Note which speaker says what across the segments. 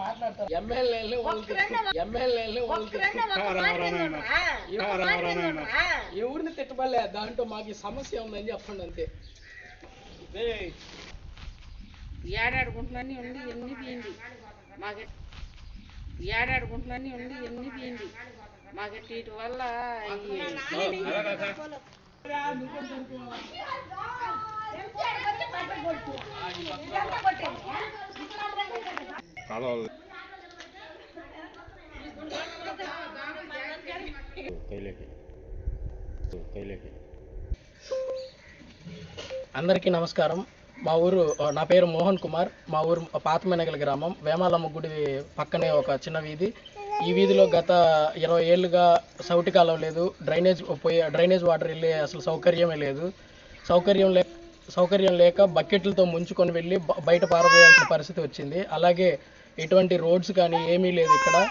Speaker 1: మాట్లాడతారు. ఎమ్మెల్యేలు ఎమ్మెల్యేలు ఈ ఊరిని తిట్టబడలే దాంట్లో మాకు సమస్య ఉందని చెప్పండి అంతే.
Speaker 2: ఏడాడుకుంటున్నాన్ని ఉండి ఎన్ని తీయండి మాకు ఏడాడుకుంటున్నాన్ని ఉండి ఎన్ని తీయండి మాకు వీటి వల్ల ఈ
Speaker 1: అందరికీ నమస్కారం. మా ఊరు నా పేరు మోహన్ కుమార్. మా ఊరు పాతమెనగల గ్రామం. వేమాలమ్మ గుడి పక్కనే ఒక చిన్న వీధి. ఈ వీధిలో గత ఇరవై ఏళ్ళుగా సౌటి కాలం లేదు. డ్రైనేజ్ పోయే డ్రైనేజ్ వాటర్ వెళ్ళే అసలు సౌకర్యమే లేదు. సౌకర్యం లే సౌకర్యం లేక బకెట్లతో ముంచుకొని వెళ్ళి బయట పారబోయాల్సిన పరిస్థితి వచ్చింది. అలాగే ఎటువంటి రోడ్స్ కానీ ఏమీ లేదు ఇక్కడ.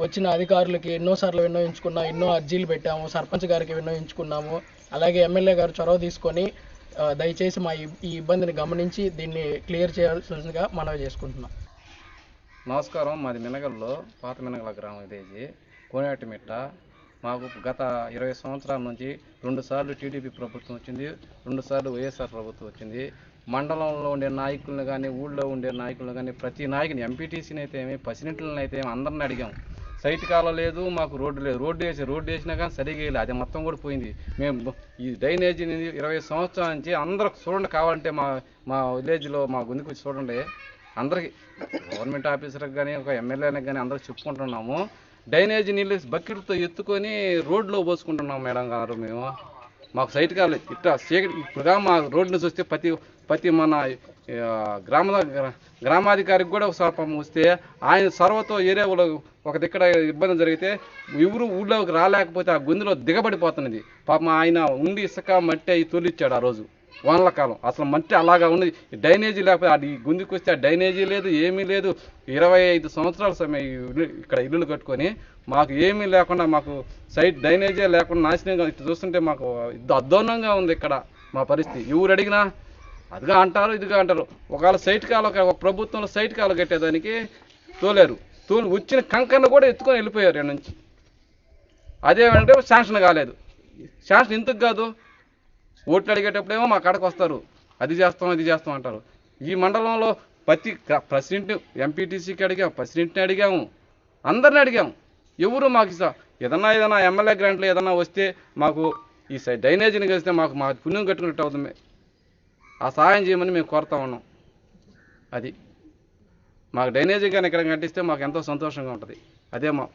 Speaker 1: వచ్చిన అధికారులకి ఎన్నోసార్లు విన్నవించుకున్నాం. ఎన్నో అర్జీలు పెట్టాము. సర్పంచ్ గారికి విన్నవించుకున్నాము. అలాగే ఎమ్మెల్యే గారు చొరవ తీసుకొని దయచేసి మా ఈ- ఈ ఇబ్బందిని గమనించి దీన్ని క్లియర్ చేయాల్సిందిగా మనవి చేసుకుంటున్నాం.
Speaker 3: నమస్కారం. మాది మినగల్లో పాత మినగల గ్రామం ఇదేది కోనేటిమిట్ట మాకు గత ఇరవై సంవత్సరాల నుంచి రెండు సార్లు టీడీపీ ప్రభుత్వం వచ్చింది రెండు సార్లు వైఎస్ఆర్ ప్రభుత్వం వచ్చింది. మండలంలో ఉండే నాయకులను కానీ ఊళ్ళో ఉండే నాయకులను కానీ ప్రతి నాయకుని ఎంపీటీసీని అయితే ఏమి ప్రెసిడెంట్లను అయితే ఏమి అందరిని అడిగాం. సైట్ కాలం లేదు మాకు రోడ్డు లేదు. రోడ్డు వేసి రోడ్డు వేసినా కానీ సరిగా వేయలేదు అది మొత్తం కూడా పోయింది. మేము ఈ డ్రైనేజీ ఇరవై సంవత్సరాల నుంచి అందరూ చూడండి కావాలంటే మా మా విలేజ్లో మా గుందుకు చూడండి. అందరికి గవర్నమెంట్ ఆఫీసర్కి కానీ ఒక ఎమ్మెల్యేలకు కానీ అందరికి చెప్పుకుంటున్నాము. డ్రైనేజీ నీళ్ళు బకెట్తో ఎత్తుకొని రోడ్లో పోసుకుంటున్నాం మేడం గారు మేము. మాకు సైట్ కాలేదు. ఇట్లా చీకటి ఇప్పుడుగా మా రోడ్డును చూస్తే ప్రతి ప్రతి మన గ్రామ గ్రామాధికారికి కూడా ఒక పాపం వస్తే ఆయన సర్వతో ఏరియాలో ఒక దిక్కడ ఇబ్బంది జరిగితే ఎవరు ఊళ్ళోకి రాలేకపోతే ఆ గుందులో దిగబడిపోతున్నది. పాపం ఆయన ఉండి ఇసుక మట్టి అవి తొలిచ్చాడు ఆ రోజు. వానల కాలం. అసలు మట్టి అలాగా ఉన్నది డైనేజీ లేకపోతే అది గుందికి వస్తే ఆ లేదు ఏమీ లేదు. ఇరవై ఐదు సంవత్సరాల సమయం ఈ ఇక్కడ ఇల్లులు కట్టుకొని మాకు ఏమీ లేకుండా మాకు సైడ్ డ్రైనేజీ లేకుండా నాశనంగా ఇటు చూస్తుంటే మాకు ఇది ఉంది ఇక్కడ మా పరిస్థితి. ఎవరు అడిగినా అదిగా అంటారు ఇదిగా అంటారు. ఒకవేళ సైట్ కాలు ఒక ప్రభుత్వంలో సైట్ కాలు కట్టేదానికి తోలేరు. తోలు వచ్చిన కంకర్ను కూడా ఎత్తుకొని వెళ్ళిపోయారు ఇక్కడ నుంచి. అదేమంటే శాంక్షన్ కాలేదు. శాంక్షన్ ఎందుకు కాదు. ఓట్లు అడిగేటప్పుడేమో మా కాడకు వస్తారు. అది చేస్తాం ఇది చేస్తాం అంటారు. ఈ మండలంలో ప్రతి ప్రెసిడెంట్ ఎంపీటీసీకి అడిగాం ప్రెసిడెంట్ని అడిగాము. అందరిని అడిగాము ఎవరు మాకు ఏదన్నా ఏదన్నా ఎమ్మెల్యే గ్రాంట్లు ఏదన్నా వస్తే మాకు ఈ సై డ్రైనేజీని కలిస్తే మాకు మా పుణ్యం కట్టుకున్నట్టు అవుతుంది. ఆ సహాయం చేయమని మేము కోరుతా ఉన్నాం. అది. మాకు డ్రైనేజీ కానీ ఇక్కడ కట్టిస్తే మాకు ఎంతో సంతోషంగా ఉంటుంది. అదే మా